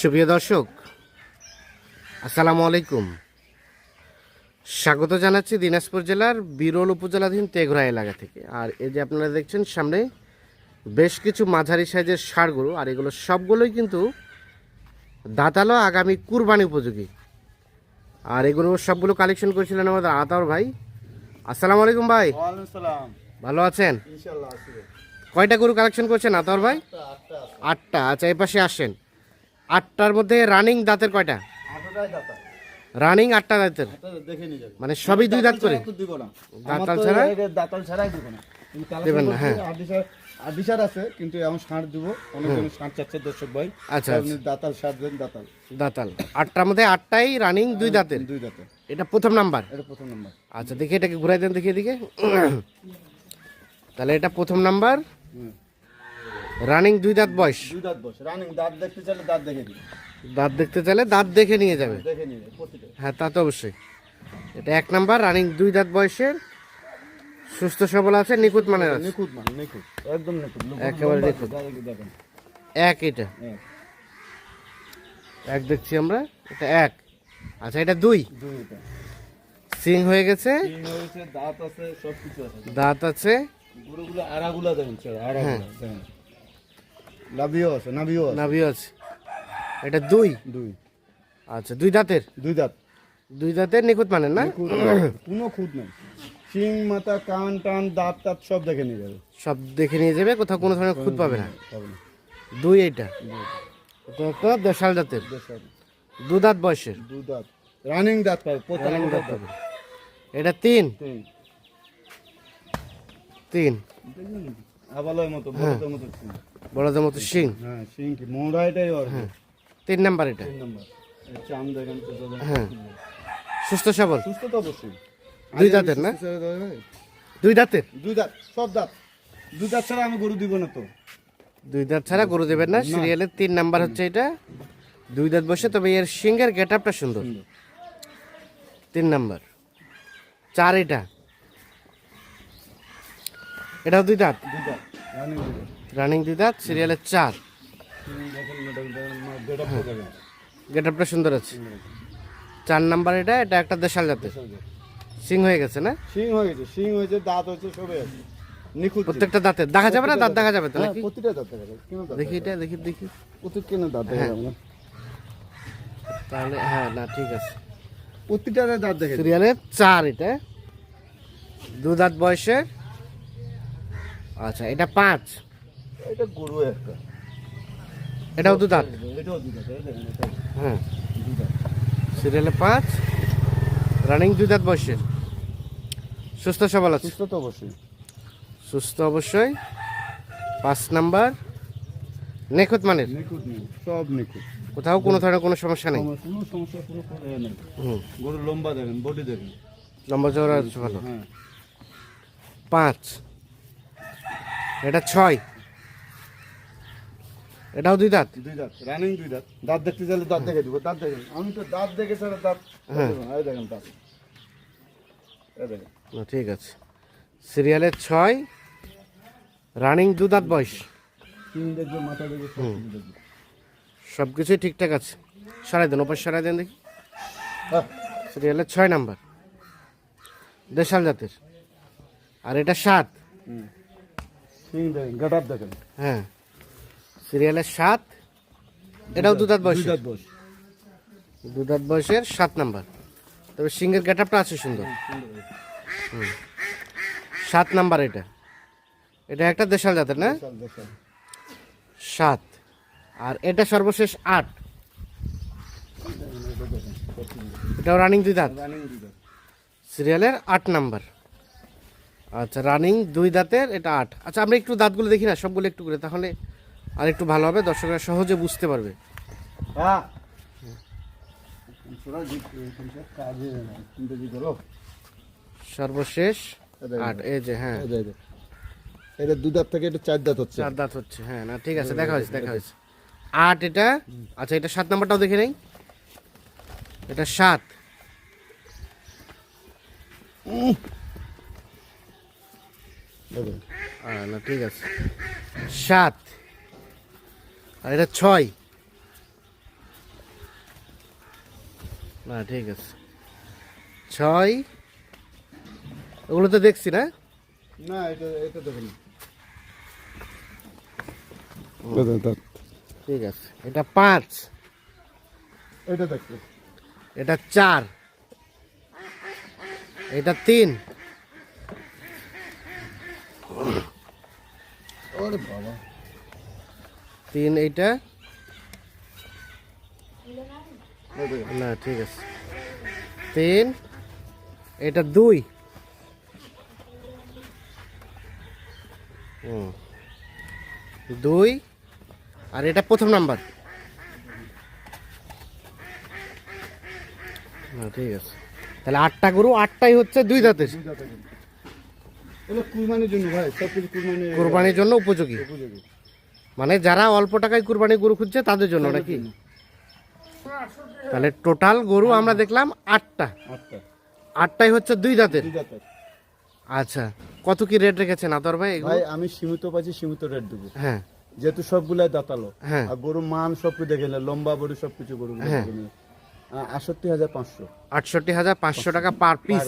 সুপ্রিয় দর্শক আসসালামু আলাইকুম। স্বাগত জানাচ্ছি দিনাজপুর জেলার বিরল উপজেলাধীন তেঘরা এলাকা থেকে। আর এই যে আপনারা দেখছেন সামনে বেশ কিছু মাঝারি সাইজের গরু আর এগুলো সবগুলোই কিন্তু দাঁতালো আগামী কুরবানি উপযোগী। আর এগুলো সবগুলো কালেকশন করেছিলেন আমাদের আতার ভাই। আসসালামু আলাইকুম ভাই। ভালো আছেন? কয়টা গরু কালেকশন করছেন আতার ভাই? আটটা আচ্ছা এই পাশে আসেন। আটটার মধ্যে রানিং দাঁতের কয়টা? রানিং আটটা দাঁতের? মানে সবই দুই দাঁত করে? দাঁতাল ছাড়া? দাঁতাল ছাড়াই দিব না। দেবেন না, হ্যাঁ। আছে কিন্তু এখন ষাঁড় দিব। অনেকজন ষাঁড় চাচ্ছে দর্শক ভাই। আচ্ছা, আপনি দাঁতাল ষাঁড় দেন দাঁতাল। দাঁতাল। আটটার মধ্যে আটটাই রানিং দুই দাঁতের? দুই দাঁতে এটা প্রথম নাম্বার এটা প্রথম নাম্বার আচ্ছা দেখি এটাকে ঘুরাই দেন দেখি এদিকে। তাহলে এটা প্রথম নাম্বার। রানিং দুই দাঁত বয়স? দুই দাঁত বসে রানিং দাঁত দেখতে চাইলে দাঁত দেখে দিই দাঁত দেখতে চাইলে দাঁত দেখে নিয়ে যাবে। দেখে নিয়ে হ্যাঁ তা তো অবশ্যই। এটা এক নাম্বার রানিং দুই দাঁত বয়সের। সুস্থ সবল আছে নিখুঁত মানের আছে। নিখুঁত মানে নিখুঁত একদম নিখুঁত। একেবারে নিখুঁত। এক এটা। এক। দেখছি আমরা এটা এক। আচ্ছা এটা দুই। দুই এটা। সিং হয়ে গেছে। দাঁত আছে সব কিছু আছে। দাঁত আছে। গরুগুলো আড়াগুলা দেখেন স্যার হ্যাঁ। আড়াগুলা দেখেন লাভিও আছে নাভিও আছে নাভিও আছে এটা দুই? দুই। আচ্ছা দুই দাঁতের? দুই দাঁত। দুই দাঁতের নিখুঁত মানের না? কোনো খুদ নেই। শিং মাথা কান টান দাঁত টাত সব দেখে নিয়ে যাবে। সব দেখে নিয়ে যাবে কোথাও কোনো ধরনের খুঁত পাবে না। দুই দুই। এটা একটা দেশাল বেশ দু দাঁত বয়সের? দু দাঁত। রানিং দাঁত পাবে Running দাঁত পাবে। এটা তিন? তিন। তিন। মতো মতো শিং। বড়দের মতো শিং? হ্যাঁ শিং কি? মোড়া এটাই ওর তিন নাম্বার এটা? তিন নম্বর। চাম দেখেন তো হ্যাঁ। সুস্থ সবল? সুস্থ তো অবশ্যই। দুই দাঁতের না? দুই দাঁতের? দুই দাঁত সব দাঁত। দুই দাঁত ছাড়া আমি গরু দিব না তো। দুই দাঁত ছাড়া গরু দেবেন না? সিরিয়ালের তিন নাম্বার হচ্ছে এটা। দুই দাঁত বসে তবে এর সিংহের গেট আপটা সুন্দর। সুন্দর। তিন নাম্বার। চার এটা। এটাও দুই দাঁত? দুই দাঁত। রানিং দুই দাঁত রানিং দুই সিরিয়ালের চার। গেট আপটা সুন্দর আছে। চার নাম্বার এটা এটা একটা দেশাল জাতের। সিং হয়ে গেছে না? সিং হয়ে গেছে সিং হয়েছে দাঁত হয়েছে সবে আছে। নিখুঁত প্রত্যেকটা দেখা যাবে না দাঁত দেখা যাবে তো হ্যাঁ নাকি? প্রতিটা দাঁত দেখা যাবে। কেন দেখি এটা দেখি দেখি। প্রত্যেক কেন দাঁত দেখা যাবে না? তাহলে হ্যাঁ না ঠিক আছে। প্রতিটা দাঁত দেখে দিই। সিরিয়ালের চার এটা। দু দাঁত বয়সের। আচ্ছা এটা পাঁচ। এটা গরু একটা। এটাও দু দাঁত? এটাও হ্যাঁ। সিরিয়ালে পাঁচ রানিং দুই দাঁত বয়সের। সুস্থ সবল আছে? সুস্থ তো অবশ্যই। সুস্থ অবশ্যই। পাঁচ নাম্বার নেখুত মানের? নিখুঁত সব নিখুঁত। কোথাও কোনো ধরনের কোনো সমস্যা নেই? আমার কোনো সমস্যা কোনো কোনো নেই। গরু লম্বা দেখেন বডি দেখেন। লম্বা চওড়া ভালো। হ্যাঁ। পাঁচ। এটা ছয়। এটাও দুই দাঁত? দুই দাঁত রানিং দুই দাঁত। দাঁত দেখতে চাইলে দাঁত দেখে দিব দাঁত দেখেন। আমি তো দাঁত দেখে ছাড়া দাঁত হ্যাঁ। এই দেখেন দাঁত। এই দেখেন। না, ঠিক আছে। সিরিয়ালের ছয় রানিং দু দাঁত বয়স। সব কিছুই ঠিকঠাক আছে। সরাই দেন ওপর সারাই দেন দেখি। সিরিয়ালের ছয় নাম্বার। দেশাল জাতের। আর এটা সাত। দেখেন গাটার দেখেন। হ্যাঁ। সিরিয়ালের সাত। এটাও দু দাঁত বয়স দুই দাঁত বয়স। দু দাঁত বয়সের সাত নাম্বার। তবে সিংহের গেট আপটা আছে সুন্দর। হুম। সাত নাম্বার এটা। এটা একটা দেশাল জাতের না। সাত। আর এটা সর্বশেষ আট। এটাও রানিং দুই দাঁত। রানিং দুই দাঁত। সিরিয়ালের আট নাম্বার। আচ্ছা রানিং দুই দাঁতের এটা আট। আচ্ছা আমরা একটু দাঁতগুলো দেখি না সবগুলো একটু করে তাহলে আর একটু ভালো হবে দর্শকরা সহজে বুঝতে পারবে। সর্বশেষ আট এই যে হ্যাঁ। এটা দু দাঁত থেকে এটা চার দাঁত হচ্ছে। চার দাঁত হচ্ছে হ্যাঁ না ঠিক আছে দেখা হয়েছে দেখা হয়েছে। আট এটা আচ্ছা এটা সাত নাম্বারটাও দেখে নেই? এটা সাত। না ঠিক আছে। সাত। আর এটা ছয়। না ঠিক আছে। ছয়। ওগুলো তো দেখছি না? না এটা এটা দেখিনি ঠিক আছে। এটা পাঁচ। এটা দেখতে এটা চার। এটা তিন। ওরে বাবা। তিন এইটা। না ঠিক আছে। তিন এটা দুই। হুম। দুই আর এটা প্রথম নাম্বার। না ঠিক আছে। তাহলে আটটা গরু আটটাই হচ্ছে দুই দাঁতের কুরবানির জন্য ভাই সব কিছু কুরবানি কোরবানির জন্য উপযোগী। উপযোগী। মানে যারা অল্প টাকায় কুরবানি গরু খুঁজছে তাদের জন্য নাকি? তাহলে টোটাল গরু আমরা দেখলাম আটটা। আটটা। আটটাই হচ্ছে দুই দাঁতের আচ্ছা কত কি রেট রেখেছেন আতর ভাই ভাই আমি সীমিত পাচ্ছি সীমিত রেট দেবো। হ্যাঁ। যেহেতু সবগুলাই দাঁতালো। হ্যাঁ। আর গরু মান সব কিছু দেখে নিলে, লম্বা বড়ি সবকিছু গরু হ্যাঁ। আটষট্টি হাজার পাঁচশো। আটষট্টি হাজার পাঁচশো টাকা পার পিস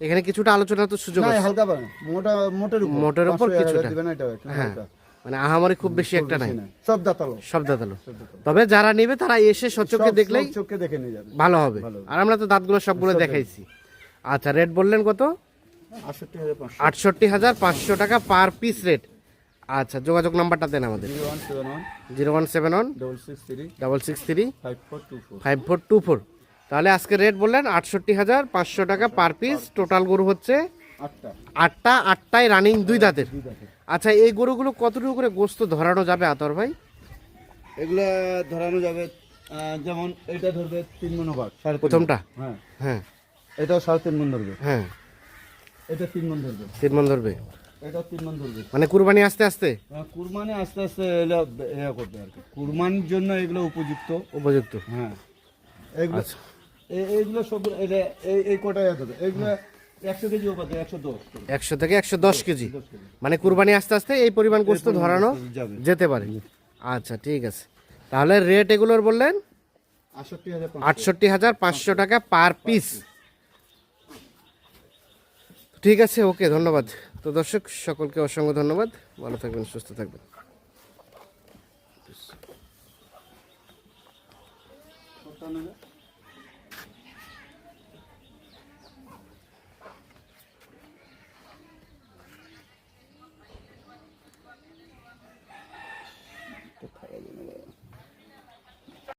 এখানে কিছুটা আলোচনা তো সুযোগ হালকা মোটা মোটের মোটের উপর 500 এক হাজার কিছুটা। এটা হ্যাঁ। মানে আহামরি খুব বেশি একটা নাই। সব দাঁতালো। সব দাঁতালো। তবে যারা নেবে তারা এসে সচক্ষে দেখলেই চোখে দেখে নিয়ে যাবে। ভালো হবে। আর আমরা তো দাঁতগুলো সবগুলো দেখাইছি। আচ্ছা রেট বললেন কত? আটষট্টি হাজার পাঁচশো। টাকা পার পিস রেট। আচ্ছা যোগাযোগ নাম্বারটা দেন আমাদের। Zero one seven one. Double six three. Five four two four. তাহলে আজকে রেট বললেন আটষট্টি হাজার পাঁচশো টাকা পার পিস। টোটাল গরু হচ্ছে আটটা। আটটা আটটায় রানিং দুই দাঁতের। আচ্ছা এই গরুগুলো কতটুকু করে গোস্ত ধরানো যাবে আতর ভাই? এগুলো ধরানো যাবে যেমন এটা ধরবে তিন মন ভাগ সাড়ে প্রথমটা? হ্যাঁ। হ্যাঁ। এটাও সাড়ে তিন মন ধরবে। হ্যাঁ। এটা তিন মন ধরবে। তিন মন ধরবে? এটাও তিন মন ধরবে। মানে কুরবানি আস্তে আস্তে? কুরবানি আস্তে আস্তে এগুলো ইয়ে করবে আর কি। কুরবানির জন্য এগুলো উপযুক্ত। উপযুক্ত। হ্যাঁ। এগুলো আচ্ছা। এইগুলো সব এটা এই এই কটাই এগুলো একশো থেকে একশো দশ কেজি। মানে কুরবানি আস্তে আস্তে এই পরিমাণ গোস্ত ধরানো যেতে পারে। আচ্ছা ঠিক আছে। তাহলে রেট এগুলোর বললেন? আটষট্টি হাজার পাঁচশো। টাকা পার পিস ঠিক আছে ওকে ধন্যবাদ। তো দর্শক সকলকে অসংখ্য ধন্যবাদ। ভালো থাকবেন সুস্থ থাকবেন। পাঁচশো